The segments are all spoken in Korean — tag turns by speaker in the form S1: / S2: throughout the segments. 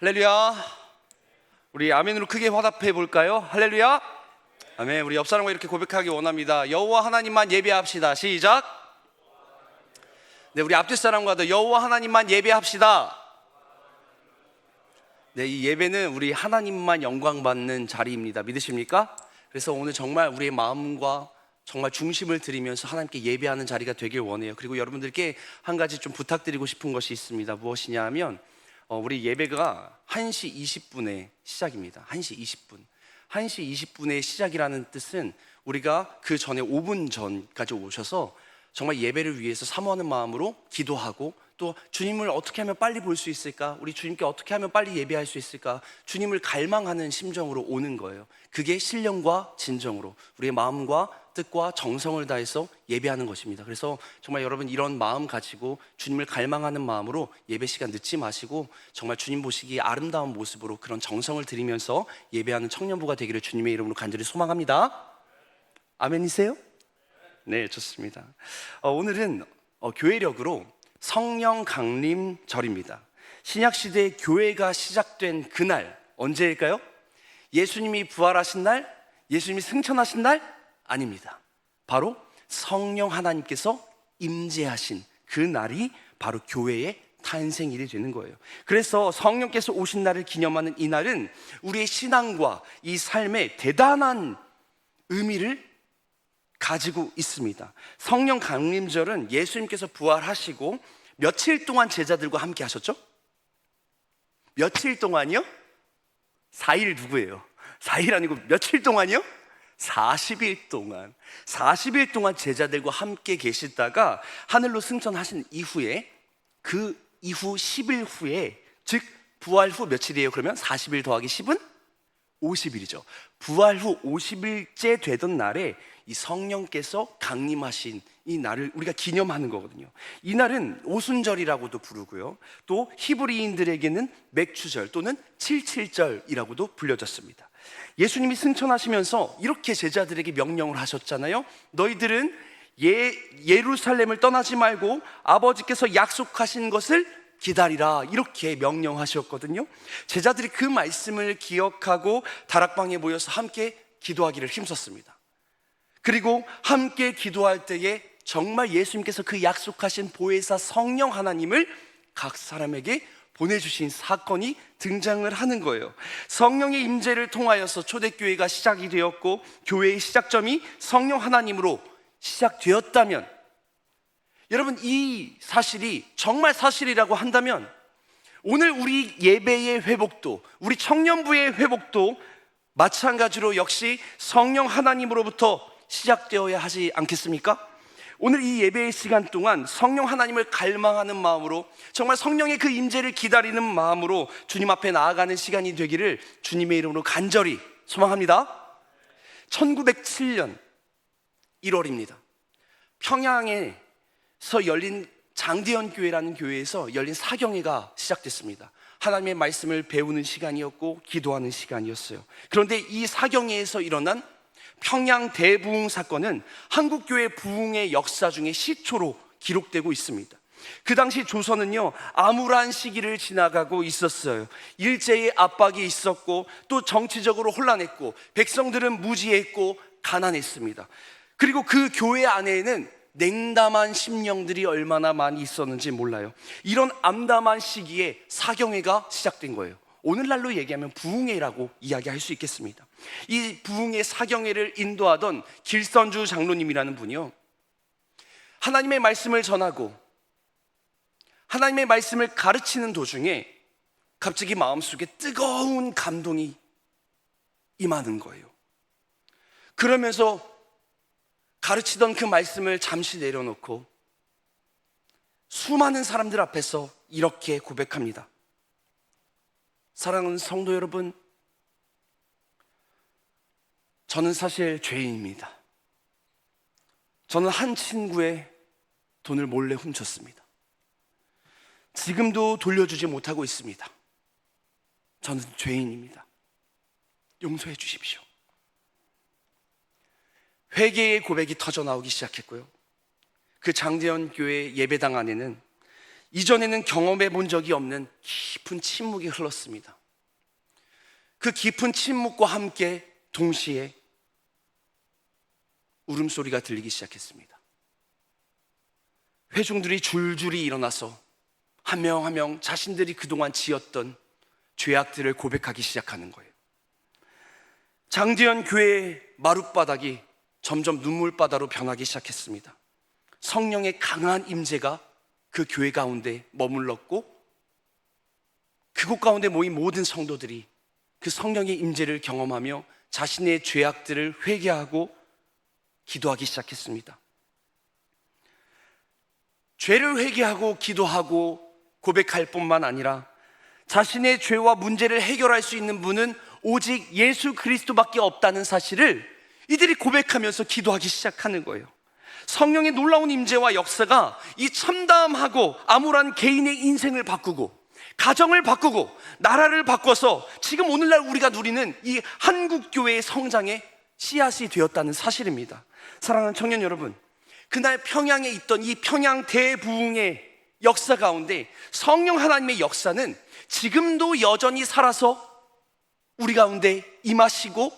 S1: 할렐루야. 우리 아멘으로 크게 화답해 볼까요? 할렐루야. 아멘. 우리 옆 사람과 이렇게 고백하기 원합니다. 여호와 하나님만 예배합시다. 시작. 네, 우리 앞뒤 사람과도 여호와 하나님만 예배합시다. 네, 이 예배는 우리 하나님만 영광 받는 자리입니다. 믿으십니까? 그래서 오늘 정말 우리의 마음과 정말 중심을 들이면서 하나님께 예배하는 자리가 되길 원해요. 그리고 여러분들께 한 가지 좀 부탁드리고 싶은 것이 있습니다. 무엇이냐 하면 어, 우리 예배가 1시 20분에 시작입니다. 1시 20분. 1시 20분에 시작이라는 뜻은 우리가 그 전에 5분 전까지 오셔서 정말 예배를 위해서 사모하는 마음으로 기도하고 또 주님을 어떻게 하면 빨리 볼 수 있을까? 우리 주님께 어떻게 하면 빨리 예배할 수 있을까? 주님을 갈망하는 심정으로 오는 거예요. 그게 신령과 진정으로 우리의 마음과 뜻과 정성을 다해서 예배하는 것입니다. 그래서 정말 여러분 이런 마음 가지고 주님을 갈망하는 마음으로 예배 시간 늦지 마시고 정말 주님 보시기에 아름다운 모습으로 그런 정성을 들이면서 예배하는 청년부가 되기를 주님의 이름으로 간절히 소망합니다. 아멘이세요? 네, 좋습니다. 어, 오늘은 어, 교회력으로 성령 강림 절입니다. 신약 시대 교회가 시작된 그날 언제일까요? 예수님이 부활하신 날, 예수님이 승천하신 날 아닙니다. 바로 성령 하나님께서 임재하신 그 날이 바로 교회의 탄생일이 되는 거예요. 그래서 성령께서 오신 날을 기념하는 이 날은 우리의 신앙과 이 삶에 대단한 의미를 가지고 있습니다. 성령 강림절은 예수님께서 부활하시고 며칠 동안 제자들과 함께 하셨죠? 며칠 동안이요? 4일 누구예요? 4일 아니고 며칠 동안이요? 40일 동안 40일 동안 제자들과 함께 계시다가 하늘로 승천하신 이후에 그 이후 10일 후에 즉 부활 후 며칠이에요? 그러면 40일 더하기 10은 50일이죠. 부활 후 50일째 되던 날에 이 성령께서 강림하신 이 날을 우리가 기념하는 거거든요. 이 날은 오순절이라고도 부르고요. 또 히브리인들에게는 맥추절 또는 칠칠절이라고도 불려졌습니다. 예수님이 승천하시면서 이렇게 제자들에게 명령을 하셨잖아요. 너희들은 예, 예루살렘을 떠나지 말고 아버지께서 약속하신 것을 기다리라 이렇게 명령하셨거든요. 제자들이 그 말씀을 기억하고 다락방에 모여서 함께 기도하기를 힘썼습니다. 그리고 함께 기도할 때에 정말 예수님께서 그 약속하신 보혜사 성령 하나님을 각 사람에게 보내주신 사건이 등장을 하는 거예요. 성령의 임재를 통하여서 초대교회가 시작이 되었고 교회의 시작점이 성령 하나님으로 시작되었다면 여러분 이 사실이 정말 사실이라고 한다면 오늘 우리 예배의 회복도 우리 청년부의 회복도 마찬가지로 역시 성령 하나님으로부터 시작되어야 하지 않겠습니까? 오늘 이 예배의 시간 동안 성령 하나님을 갈망하는 마음으로 정말 성령의 그 임재를 기다리는 마음으로 주님 앞에 나아가는 시간이 되기를 주님의 이름으로 간절히 소망합니다. 1907년 1월입니다. 평양에서 열린 장대현 교회라는 교회에서 열린 사경회가 시작됐습니다. 하나님의 말씀을 배우는 시간이었고 기도하는 시간이었어요. 그런데 이 사경회에서 일어난 평양 대부흥 사건은 한국 교회 부흥의 역사 중에 시초로 기록되고 있습니다. 그 당시 조선은요 암울한 시기를 지나가고 있었어요. 일제의 압박이 있었고 또 정치적으로 혼란했고 백성들은 무지했고 가난했습니다. 그리고 그 교회 안에는 냉담한 심령들이 얼마나 많이 있었는지 몰라요. 이런 암담한 시기에 사경회가 시작된 거예요. 오늘날로 얘기하면 부흥회라고 이야기할 수 있겠습니다. 이 부흥회 사경회를 인도하던 길선주 장로님이라는 분이요. 하나님의 말씀을 전하고 하나님의 말씀을 가르치는 도중에 갑자기 마음속에 뜨거운 감동이 임하는 거예요. 그러면서 가르치던 그 말씀을 잠시 내려놓고 수많은 사람들 앞에서 이렇게 고백합니다. 사랑하는 성도 여러분, 저는 사실 죄인입니다. 저는 한 친구의 돈을 몰래 훔쳤습니다. 지금도 돌려주지 못하고 있습니다. 저는 죄인입니다. 용서해 주십시오. 회개의 고백이 터져 나오기 시작했고요. 그 장대현 교회 예배당 안에는 이전에는 경험해 본 적이 없는 깊은 침묵이 흘렀습니다. 그 깊은 침묵과 함께 동시에 울음소리가 들리기 시작했습니다. 회중들이 줄줄이 일어나서 한 명 한 명 자신들이 그동안 지었던 죄악들을 고백하기 시작하는 거예요. 장지연 교회의 마룻바닥이 점점 눈물바다로 변하기 시작했습니다. 성령의 강한 임재가 그 교회 가운데 머물렀고 그곳 가운데 모인 모든 성도들이 그 성령의 임재를 경험하며 자신의 죄악들을 회개하고 기도하기 시작했습니다. 죄를 회개하고 기도하고 고백할 뿐만 아니라 자신의 죄와 문제를 해결할 수 있는 분은 오직 예수 그리스도밖에 없다는 사실을 이들이 고백하면서 기도하기 시작하는 거예요. 성령의 놀라운 임재와 역사가 이 참담하고 암울한 개인의 인생을 바꾸고 가정을 바꾸고 나라를 바꿔서 지금 오늘날 우리가 누리는 이 한국 교회의 성장의 씨앗이 되었다는 사실입니다. 사랑하는 청년 여러분, 그날 평양에 있던 이 평양 대부흥의 역사 가운데 성령 하나님의 역사는 지금도 여전히 살아서 우리 가운데 임하시고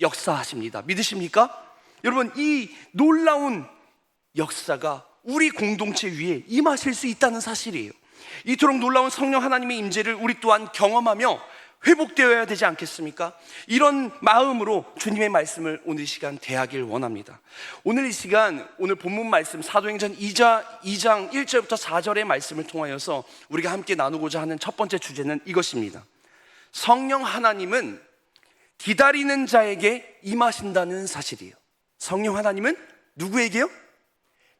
S1: 역사하십니다. 믿으십니까? 여러분, 이 놀라운 역사가 우리 공동체 위에 임하실 수 있다는 사실이에요. 이토록 놀라운 성령 하나님의 임재를 우리 또한 경험하며 회복되어야 되지 않겠습니까? 이런 마음으로 주님의 말씀을 오늘 이 시간 대하길 원합니다. 오늘 이 시간 오늘 본문 말씀 사도행전 2장 2장 1절부터 4절의 말씀을 통하여서 우리가 함께 나누고자 하는 첫 번째 주제는 이것입니다. 성령 하나님은 기다리는 자에게 임하신다는 사실이에요. 성령 하나님은 누구에게요?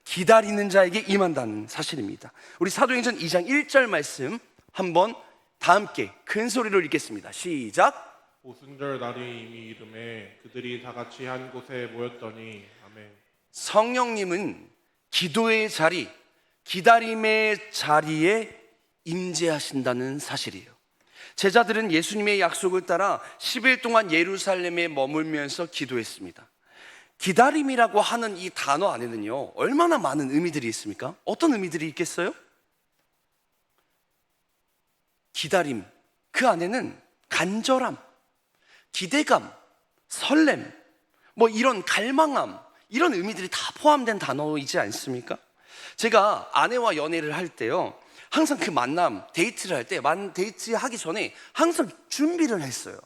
S1: 기다리는 자에게 임한다는 사실입니다. 우리 사도행전 2장 1절 말씀 한번 다 함께 큰 소리로 읽겠습니다. 시작.
S2: 오순절 날이 이미 이름에 그들이 다 같이 한 곳에 모였더니 아멘.
S1: 성령님은 기도의 자리, 기다림의 자리에 임재하신다는 사실이에요. 제자들은 예수님의 약속을 따라 10일 동안 예루살렘에 머물면서 기도했습니다. 기다림이라고 하는 이 단어 안에는요, 얼마나 많은 의미들이 있습니까? 어떤 의미들이 있겠어요? 기다림, 그 안에는 간절함, 기대감, 설렘, 뭐 이런 갈망함, 이런 의미들이 다 포함된 단어이지 않습니까? 제가 아내와 연애를 할 때요, 항상 그 만남, 데이트를 할 때, 만 데이트 하기 전에 항상 준비를 했어요.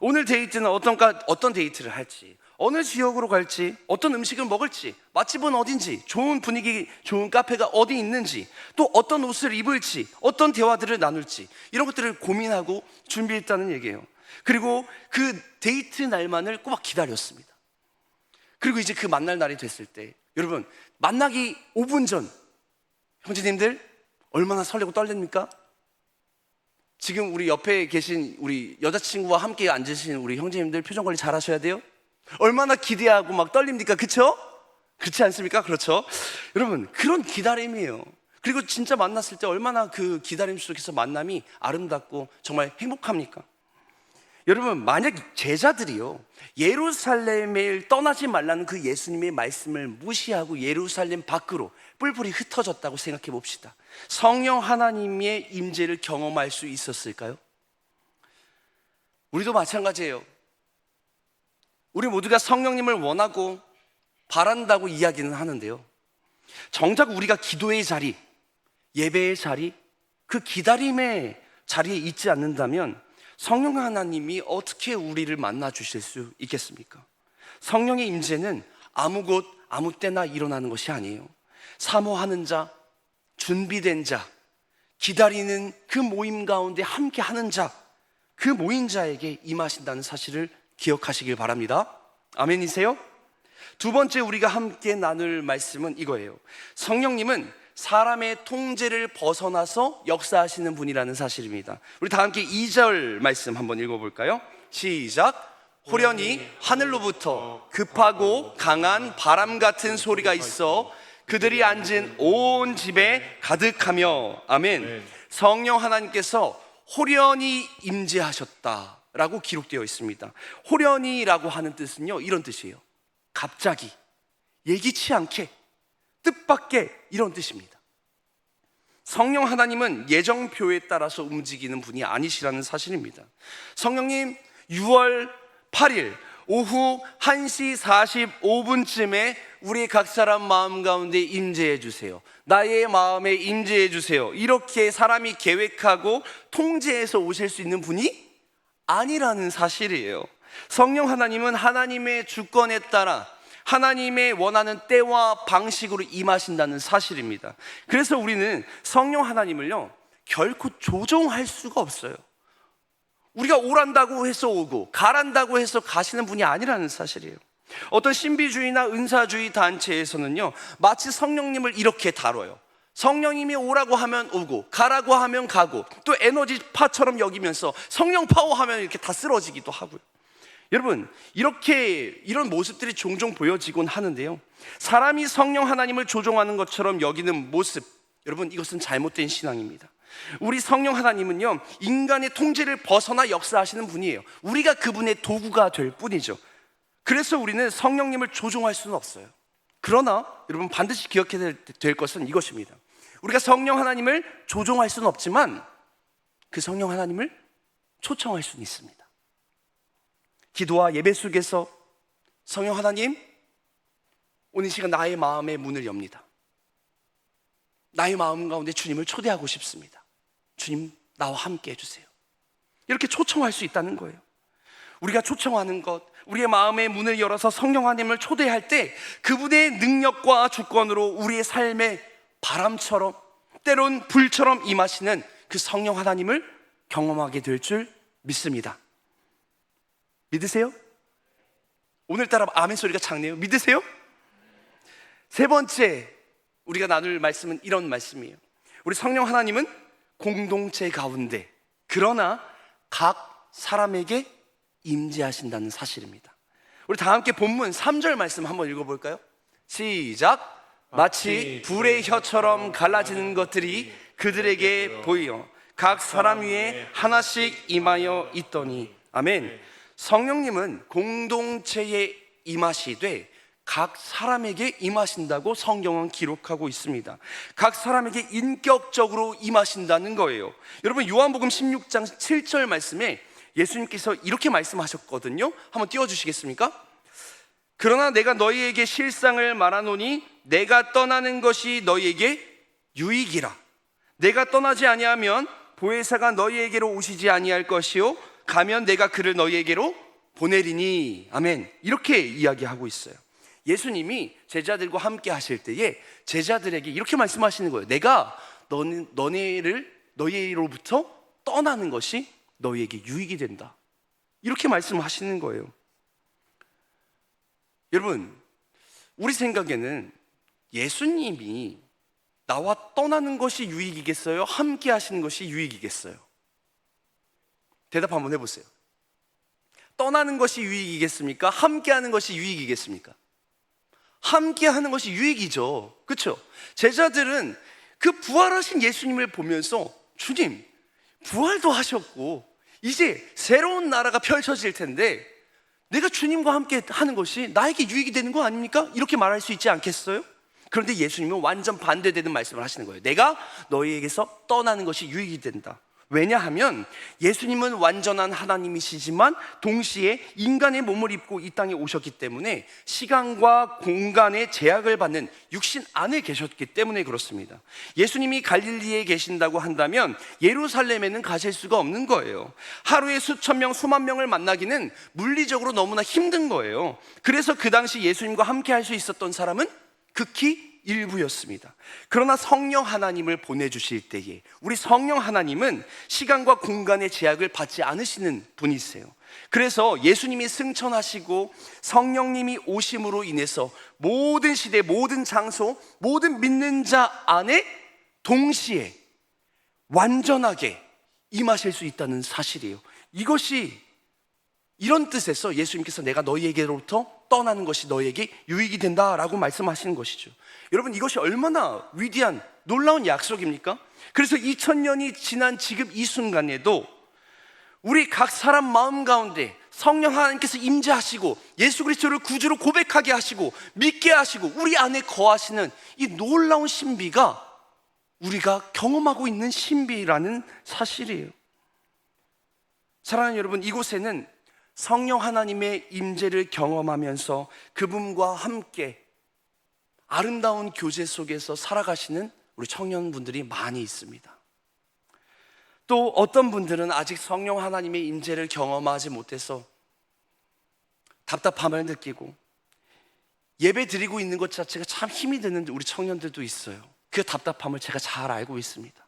S1: 오늘 데이트는 어떤, 가, 어떤 데이트를 할지, 어느 지역으로 갈지, 어떤 음식을 먹을지, 맛집은 어딘지, 좋은 분위기, 좋은 카페가 어디 있는지, 또 어떤 옷을 입을지, 어떤 대화들을 나눌지, 이런 것들을 고민하고 준비했다는 얘기예요. 그리고 그 데이트 날만을 꼬박 기다렸습니다. 그리고 이제 그 만날 날이 됐을 때, 여러분, 만나기 5분 전, 형제님들, 얼마나 설레고 떨립니까? 지금 우리 옆에 계신 우리 여자친구와 함께 앉으신 우리 형제님들 표정 관리 잘 하셔야 돼요. 얼마나 기대하고 막 떨립니까? 그쵸? 그렇지 않습니까? 그렇죠? 여러분, 그런 기다림이에요. 그리고 진짜 만났을 때 얼마나 그 기다림 속에서 만남이 아름답고 정말 행복합니까? 여러분, 만약 제자들이요, 예루살렘을 떠나지 말라는 그 예수님의 말씀을 무시하고 예루살렘 밖으로 뿔뿔이 흩어졌다고 생각해 봅시다. 성령 하나님의 임재를 경험할 수 있었을까요? 우리도 마찬가지예요. 우리 모두가 성령님을 원하고 바란다고 이야기는 하는데요. 정작 우리가 기도의 자리, 예배의 자리, 그 기다림의 자리에 있지 않는다면 성령 하나님이 어떻게 우리를 만나 주실 수 있겠습니까? 성령의 임재는 아무 곳 아무 때나 일어나는 것이 아니에요. 사모하는 자, 준비된 자, 기다리는 그 모임 가운데 함께 하는 자, 그 모인 자에게 임하신다는 사실을 기억하시길 바랍니다. 아멘이세요? 두 번째 우리가 함께 나눌 말씀은 이거예요. 성령님은 사람의 통제를 벗어나서 역사하시는 분이라는 사실입니다. 우리 다 함께 2절 말씀 한번 읽어볼까요? 시작. 호련히 하늘로부터 급하고 강한 바람 같은 소리가 있어 그들이 앉은 온 집에 가득하며 아멘. 성령 하나님께서 호련히 임재하셨다 라고 기록되어 있습니다. 호련히라고 하는 뜻은요 이런 뜻이에요. 갑자기 예기치 않게 뜻밖의 이런 뜻입니다. 성령 하나님은 예정표에 따라서 움직이는 분이 아니시라는 사실입니다. 성령님 6월 8일 오후 1시 45분쯤에 우리 각 사람 마음 가운데 임재해 주세요. 나의 마음에 임재해 주세요. 이렇게 사람이 계획하고 통제해서 오실 수 있는 분이 아니라는 사실이에요. 성령 하나님은 하나님의 주권에 따라 하나님의 원하는 때와 방식으로 임하신다는 사실입니다. 그래서 우리는 성령 하나님을요, 결코 조종할 수가 없어요. 우리가 오란다고 해서 오고, 가란다고 해서 가시는 분이 아니라는 사실이에요. 어떤 신비주의나 은사주의 단체에서는요, 마치 성령님을 이렇게 다뤄요. 성령님이 오라고 하면 오고, 가라고 하면 가고, 또 에너지파처럼 여기면서 성령 파워하면 이렇게 다 쓰러지기도 하고요. 여러분, 이렇게 이런 모습들이 종종 보여지곤 하는데요. 사람이 성령 하나님을 조종하는 것처럼 여기는 모습, 여러분, 이것은 잘못된 신앙입니다. 우리 성령 하나님은요, 인간의 통제를 벗어나 역사하시는 분이에요. 우리가 그분의 도구가 될 뿐이죠. 그래서 우리는 성령님을 조종할 수는 없어요. 그러나 여러분 반드시 기억해야 될, 될 것은 이것입니다. 우리가 성령 하나님을 조종할 수는 없지만 그 성령 하나님을 초청할 수는 있습니다. 기도와 예배 속에서 성령 하나님 오늘 이 시간 나의 마음의 문을 엽니다. 나의 마음 가운데 주님을 초대하고 싶습니다. 주님 나와 함께 해주세요. 이렇게 초청할 수 있다는 거예요. 우리가 초청하는 것, 우리의 마음의 문을 열어서 성령 하나님을 초대할 때 그분의 능력과 주권으로 우리의 삶에 바람처럼 때론 불처럼 임하시는 그 성령 하나님을 경험하게 될 줄 믿습니다. 믿으세요? 오늘따라 아멘 소리가 작네요. 믿으세요? 세 번째 우리가 나눌 말씀은 이런 말씀이에요. 우리 성령 하나님은 공동체 가운데 그러나 각 사람에게 임재하신다는 사실입니다. 우리 다 함께 본문 3절 말씀 한번 읽어 볼까요? 시작. 마치 불의 혀처럼 갈라지는 것들이 그들에게 보이어 각 사람 위에 하나씩 임하여 있더니 아멘. 성령님은 공동체에 임하시되 각 사람에게 임하신다고 성경은 기록하고 있습니다. 각 사람에게 인격적으로 임하신다는 거예요. 여러분 요한복음 16장 7절 말씀에 예수님께서 이렇게 말씀하셨거든요. 한번 띄워 주시겠습니까? 그러나 내가 너희에게 실상을 말하노니 내가 떠나는 것이 너희에게 유익이라. 내가 떠나지 아니하면 보혜사가 너희에게로 오시지 아니할 것이요 가면 내가 그를 너희에게로 보내리니 아멘. 이렇게 이야기하고 있어요. 예수님이 제자들과 함께 하실 때에 제자들에게 이렇게 말씀하시는 거예요. 내가 너는 너네를 너희로부터 떠나는 것이 너희에게 유익이 된다. 이렇게 말씀하시는 거예요. 여러분, 우리 생각에는 예수님이 나와 떠나는 것이 유익이겠어요? 함께 하시는 것이 유익이겠어요? 대답 한번 해보세요. 떠나는 것이 유익이겠습니까? 함께 하는 것이 유익이겠습니까? 함께 하는 것이 유익이죠. 그렇죠? 제자들은 그 부활하신 예수님을 보면서 주님, 부활도 하셨고 이제 새로운 나라가 펼쳐질 텐데 내가 주님과 함께 하는 것이 나에게 유익이 되는 거 아닙니까? 이렇게 말할 수 있지 않겠어요? 그런데 예수님은 완전 반대되는 말씀을 하시는 거예요. 내가 너희에게서 떠나는 것이 유익이 된다. 왜냐하면 예수님은 완전한 하나님이시지만 동시에 인간의 몸을 입고 이 땅에 오셨기 때문에 시간과 공간의 제약을 받는 육신 안에 계셨기 때문에 그렇습니다. 예수님이 갈릴리에 계신다고 한다면 예루살렘에는 가실 수가 없는 거예요. 하루에 수천 명, 수만 명을 만나기는 물리적으로 너무나 힘든 거예요. 그래서 그 당시 예수님과 함께 할 수 있었던 사람은 극히 일부였습니다. 그러나 성령 하나님을 보내주실 때에 우리 성령 하나님은 시간과 공간의 제약을 받지 않으시는 분이세요. 그래서 예수님이 승천하시고 성령님이 오심으로 인해서 모든 시대, 모든 장소, 모든 믿는 자 안에 동시에 완전하게 임하실 수 있다는 사실이에요. 이것이 이런 뜻에서 예수님께서 내가 너희에게로부터 떠나는 것이 너희에게 유익이 된다라고 말씀하시는 것이죠. 여러분 이것이 얼마나 위대한 놀라운 약속입니까? 그래서 2000년이 지난 지금 이 순간에도 우리 각 사람 마음 가운데 성령 하나님께서 임재하시고 예수 그리스도를 구주로 고백하게 하시고 믿게 하시고 우리 안에 거하시는 이 놀라운 신비가 우리가 경험하고 있는 신비라는 사실이에요. 사랑하는 여러분, 이곳에는 성령 하나님의 임재를 경험하면서 그분과 함께 아름다운 교제 속에서 살아가시는 우리 청년분들이 많이 있습니다. 또 어떤 분들은 아직 성령 하나님의 임재를 경험하지 못해서 답답함을 느끼고 예배 드리고 있는 것 자체가 참 힘이 드는 우리 청년들도 있어요. 그 답답함을 제가 잘 알고 있습니다.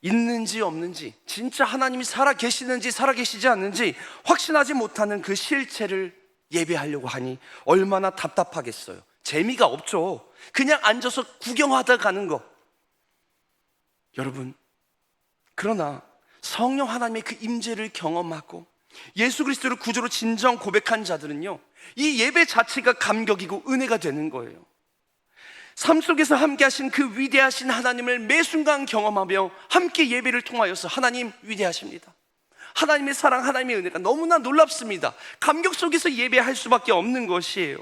S1: 있는지 없는지, 진짜 하나님이 살아 계시는지 살아 계시지 않는지 확신하지 못하는 그 실체를 예배하려고 하니 얼마나 답답하겠어요. 재미가 없죠. 그냥 앉아서 구경하다 가는 거. 여러분, 그러나 성령 하나님의 그 임재를 경험하고 예수 그리스도를 구주로 진정 고백한 자들은요. 이 예배 자체가 감격이고 은혜가 되는 거예요. 삶 속에서 함께 하신 그 위대하신 하나님을 매 순간 경험하며 함께 예배를 통하여서 하나님 위대하십니다. 하나님의 사랑, 하나님의 은혜가 너무나 놀랍습니다. 감격 속에서 예배할 수밖에 없는 것이에요.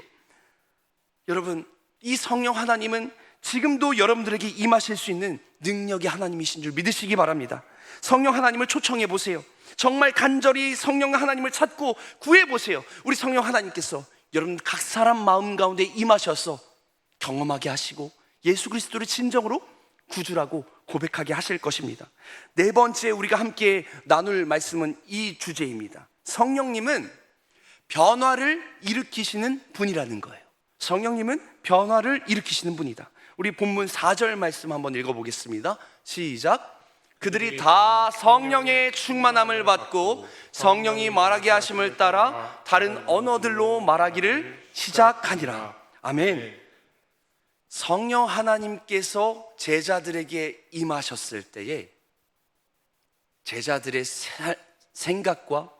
S1: 여러분, 이 성령 하나님은 지금도 여러분들에게 임하실 수 있는 능력의 하나님이신 줄 믿으시기 바랍니다. 성령 하나님을 초청해 보세요. 정말 간절히 성령 하나님을 찾고 구해 보세요. 우리 성령 하나님께서 여러분 각 사람 마음 가운데 임하셔서 경험하게 하시고 예수 그리스도를 진정으로 구주라고 고백하게 하실 것입니다. 네 번째 우리가 함께 나눌 말씀은 이 주제입니다. 성령님은 변화를 일으키시는 분이라는 거예요. 성령님은 변화를 일으키시는 분이다. 우리 본문 4절 말씀 한번 읽어보겠습니다. 시작. 그들이 다 성령의 충만함을 받고 성령이 말하게 하심을 따라 다른 언어들로 말하기를 시작하니라. 아멘. 성령 하나님께서 제자들에게 임하셨을 때에 제자들의 살- 생각과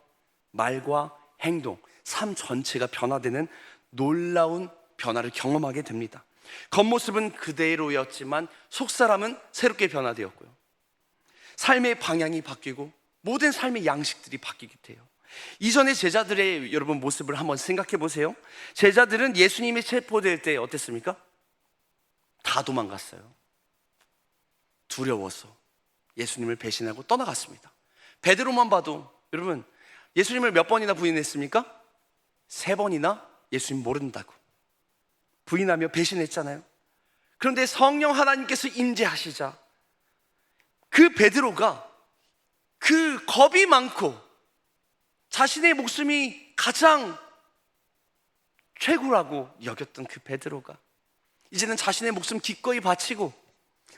S1: 말과 행동, 삶 전체가 변화되는 놀라운 변화를 경험하게 됩니다. 겉모습은 그대로였지만 속사람은 새롭게 변화되었고요. 삶의 방향이 바뀌고 모든 삶의 양식들이 바뀌게 돼요. 이전의 제자들의 여러분 모습을 한번 생각해 보세요. 제자들은 예수님이 체포될 때 어땠습니까? 다 도망갔어요. 두려워서 예수님을 배신하고 떠나갔습니다. 베드로만 봐도 여러분 예수님을 몇 번이나 부인했습니까? 세 번이나 예수님 모른다고 부인하며 배신했잖아요. 그런데 성령 하나님께서 임재하시자 그 베드로가 그 겁이 많고 자신의 목숨이 가장 최고라고 여겼던 그 베드로가 이제는 자신의 목숨 기꺼이 바치고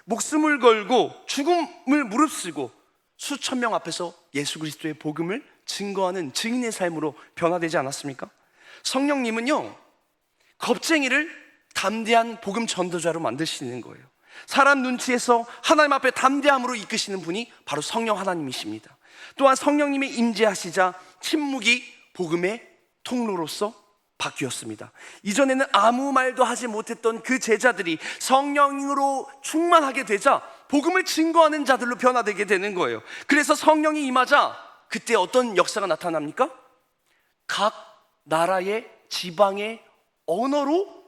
S1: 목숨을 걸고 죽음을 무릅쓰고 수천 명 앞에서 예수 그리스도의 복음을 증거하는 증인의 삶으로 변화되지 않았습니까? 성령님은요 겁쟁이를 담대한 복음 전도자로 만드시는 거예요. 사람 눈치에서 하나님 앞에 담대함으로 이끄시는 분이 바로 성령 하나님이십니다. 또한 성령님이 임재하시자 침묵이 복음의 통로로서 바뀌었습니다. 이전에는 아무 말도 하지 못했던 그 제자들이 성령으로 충만하게 되자 복음을 증거하는 자들로 변화되게 되는 거예요. 그래서 성령이 임하자 그때 어떤 역사가 나타납니까? 각 나라의 지방의 언어로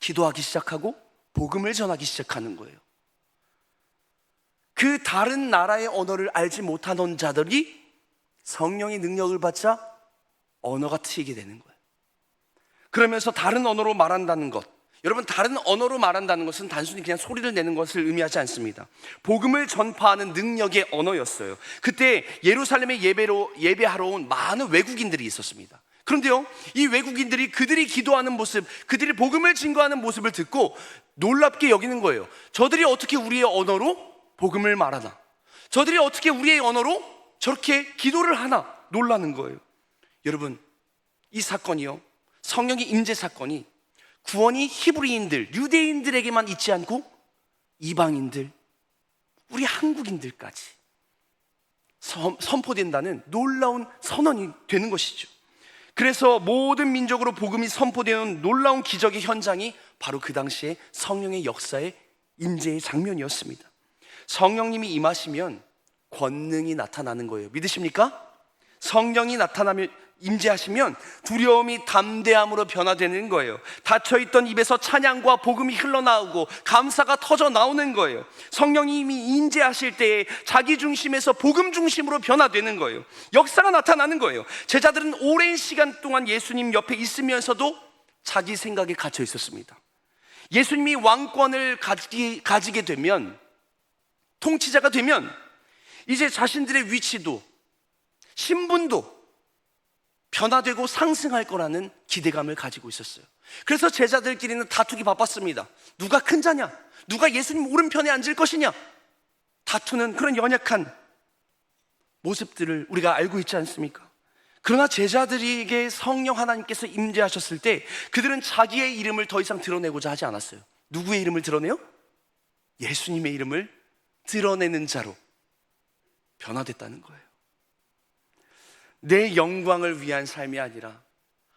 S1: 기도하기 시작하고 복음을 전하기 시작하는 거예요. 그 다른 나라의 언어를 알지 못하던 자들이 성령의 능력을 받자 언어가 트이게 되는 거예요. 그러면서 다른 언어로 말한다는 것. 여러분, 다른 언어로 말한다는 것은 단순히 그냥 소리를 내는 것을 의미하지 않습니다. 복음을 전파하는 능력의 언어였어요. 그때 예루살렘에 예배로, 예배하러 온 많은 외국인들이 있었습니다. 그런데요, 이 외국인들이 그들이 기도하는 모습, 그들이 복음을 증거하는 모습을 듣고 놀랍게 여기는 거예요. 저들이 어떻게 우리의 언어로 복음을 말하나? 저들이 어떻게 우리의 언어로 저렇게 기도를 하나? 놀라는 거예요. 여러분, 이 사건이요. 성령의 임재 사건이 구원이 히브리인들, 유대인들에게만 있지 않고 이방인들, 우리 한국인들까지 선- 선포된다는 놀라운 선언이 되는 것이죠. 그래서 모든 민족으로 복음이 선포되는 놀라운 기적의 현장이 바로 그 당시에 성령의 역사의 임재의 장면이었습니다. 성령님이 임하시면 권능이 나타나는 거예요. 믿으십니까? 성령이 나타나면 임재하시면 두려움이 담대함으로 변화되는 거예요. 닫혀있던 입에서 찬양과 복음이 흘러나오고 감사가 터져 나오는 거예요. 성령님이 임재하실 때에 자기 중심에서 복음 중심으로 변화되는 거예요. 역사가 나타나는 거예요. 제자들은 오랜 시간 동안 예수님 옆에 있으면서도 자기 생각에 갇혀 있었습니다. 예수님이 왕권을 가지, 가지게 되면 통치자가 되면 이제 자신들의 위치도 신분도 변화되고 상승할 거라는 기대감을 가지고 있었어요. 그래서 제자들끼리는 다투기 바빴습니다. 누가 큰 자냐? 누가 예수님 오른편에 앉을 것이냐? 다투는 그런 연약한 모습들을 우리가 알고 있지 않습니까? 그러나 제자들에게 성령 하나님께서 임재하셨을 때 그들은 자기의 이름을 더 이상 드러내고자 하지 않았어요. 누구의 이름을 드러내요? 예수님의 이름을 드러내는 자로 변화됐다는 거예요. 내 영광을 위한 삶이 아니라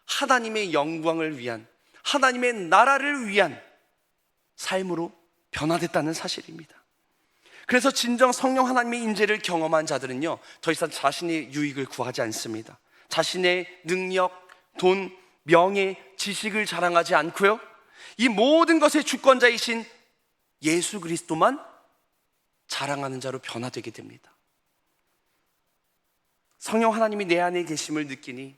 S1: 하나님의 영광을 위한 하나님의 나라를 위한 삶으로 변화됐다는 사실입니다. 그래서 진정 성령 하나님의 임재를 경험한 자들은요 더 이상 자신의 유익을 구하지 않습니다. 자신의 능력, 돈, 명예, 지식을 자랑하지 않고요 이 모든 것의 주권자이신 예수 그리스도만 자랑하는 자로 변화되게 됩니다. 성령 하나님이 내 안에 계심을 느끼니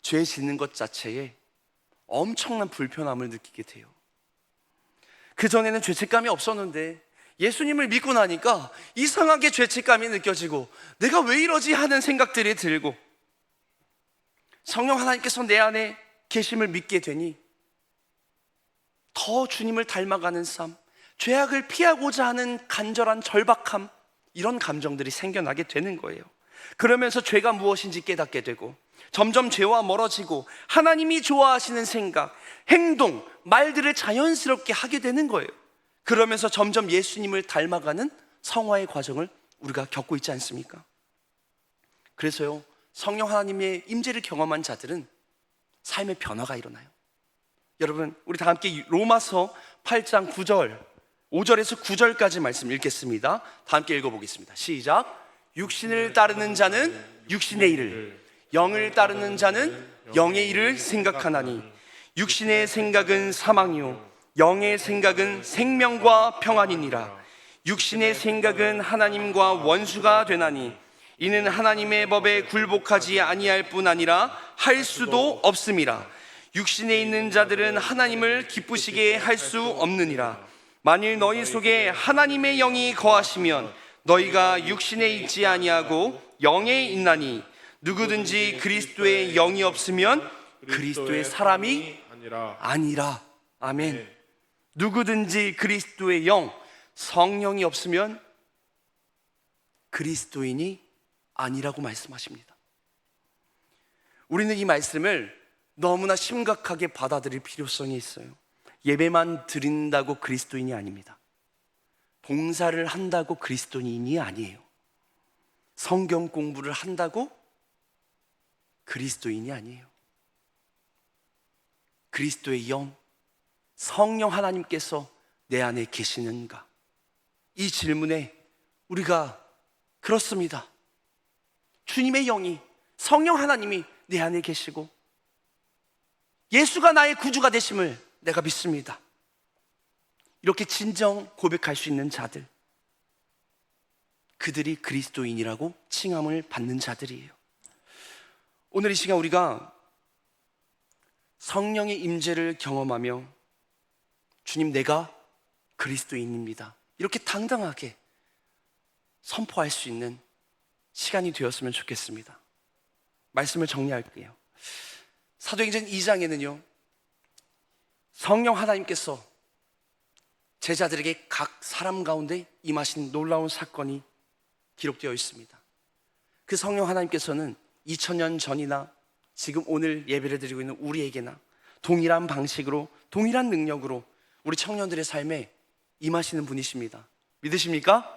S1: 죄 짓는 것 자체에 엄청난 불편함을 느끼게 돼요. 그전에는 죄책감이 없었는데 예수님을 믿고 나니까 이상하게 죄책감이 느껴지고 내가 왜 이러지 하는 생각들이 들고 성령 하나님께서 내 안에 계심을 믿게 되니 더 주님을 닮아가는 삶, 죄악을 피하고자 하는 간절한 절박함, 이런 감정들이 생겨나게 되는 거예요. 그러면서 죄가 무엇인지 깨닫게 되고 점점 죄와 멀어지고 하나님이 좋아하시는 생각, 행동, 말들을 자연스럽게 하게 되는 거예요. 그러면서 점점 예수님을 닮아가는 성화의 과정을 우리가 겪고 있지 않습니까? 그래서요, 성령 하나님의 임재를 경험한 자들은 삶의 변화가 일어나요. 여러분, 우리 다 함께 로마서 8장 9절, 5절에서 9절까지 말씀 읽겠습니다. 다 함께 읽어보겠습니다. 시작. 육신을 따르는 자는 육신의 일을, 영을 따르는 자는 영의 일을 생각하나니, 육신의 생각은 사망이요, 영의 생각은 생명과 평안이니라. 육신의 생각은 하나님과 원수가 되나니, 이는 하나님의 법에 굴복하지 아니할 뿐 아니라 할 수도 없음이라. 육신에 있는 자들은 하나님을 기쁘시게 할 수 없느니라. 만일 너희 속에 하나님의 영이 거하시면 너희가 육신에 있지 아니하고 영에 있나니 누구든지 그리스도의 영이 없으면 그리스도의 사람이
S2: 아니라.
S1: 아멘.
S2: 네.
S1: 누구든지 그리스도의 영, 성령이 없으면 그리스도인이 아니라고 말씀하십니다. 우리는 이 말씀을 너무나 심각하게 받아들일 필요성이 있어요. 예배만 드린다고 그리스도인이 아닙니다. 봉사를 한다고 그리스도인이 아니에요. 성경 공부를 한다고 그리스도인이 아니에요. 그리스도의 영, 성령 하나님께서 내 안에 계시는가? 이 질문에 우리가 그렇습니다. 주님의 영이, 성령 하나님이 내 안에 계시고 예수가 나의 구주가 되심을 내가 믿습니다. 이렇게 진정 고백할 수 있는 자들, 그들이 그리스도인이라고 칭함을 받는 자들이에요. 오늘 이 시간 우리가 성령의 임재를 경험하며 주님 내가 그리스도인입니다. 이렇게 당당하게 선포할 수 있는 시간이 되었으면 좋겠습니다. 말씀을 정리할게요. 사도행전 2장에는요. 성령 하나님께서 제자들에게 각 사람 가운데 임하신 놀라운 사건이 기록되어 있습니다. 그 성령 하나님께서는 2000년 전이나 지금 오늘 예배를 드리고 있는 우리에게나 동일한 방식으로 동일한 능력으로 우리 청년들의 삶에 임하시는 분이십니다. 믿으십니까?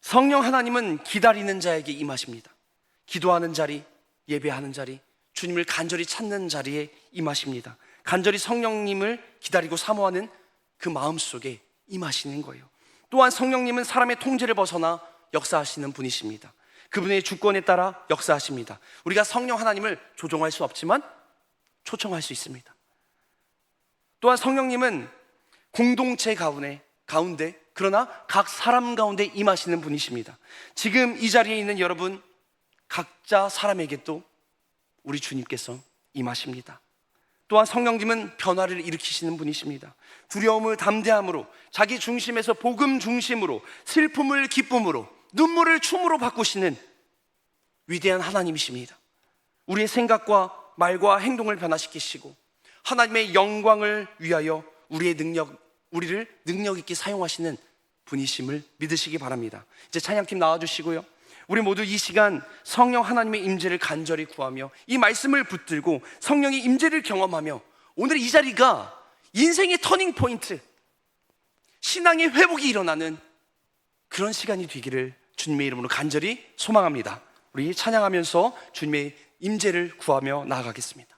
S1: 성령 하나님은 기다리는 자에게 임하십니다. 기도하는 자리, 예배하는 자리, 주님을 간절히 찾는 자리에 임하십니다. 간절히 성령님을 기다리고 사모하는 그 마음 속에 임하시는 거예요. 또한 성령님은 사람의 통제를 벗어나 역사하시는 분이십니다. 그분의 주권에 따라 역사하십니다. 우리가 성령 하나님을 조종할 수 없지만 초청할 수 있습니다. 또한 성령님은 공동체 가운데, 가운데 그러나 각 사람 가운데 임하시는 분이십니다. 지금 이 자리에 있는 여러분 각자 사람에게 또 우리 주님께서 임하십니다. 또한 성령님은 변화를 일으키시는 분이십니다. 두려움을 담대함으로 자기 중심에서 복음 중심으로 슬픔을 기쁨으로 눈물을 춤으로 바꾸시는 위대한 하나님이십니다. 우리의 생각과 말과 행동을 변화시키시고 하나님의 영광을 위하여 우리의 능력 우리를 능력 있게 사용하시는 분이심을 믿으시기 바랍니다. 이제 찬양팀 나와 주시고요. 우리 모두 이 시간 성령 하나님의 임재를 간절히 구하며 이 말씀을 붙들고 성령의 임재를 경험하며 오늘 이 자리가 인생의 터닝 포인트 신앙의 회복이 일어나는 그런 시간이 되기를 주님의 이름으로 간절히 소망합니다. 우리 찬양하면서 주님의 임재를 구하며 나아가겠습니다.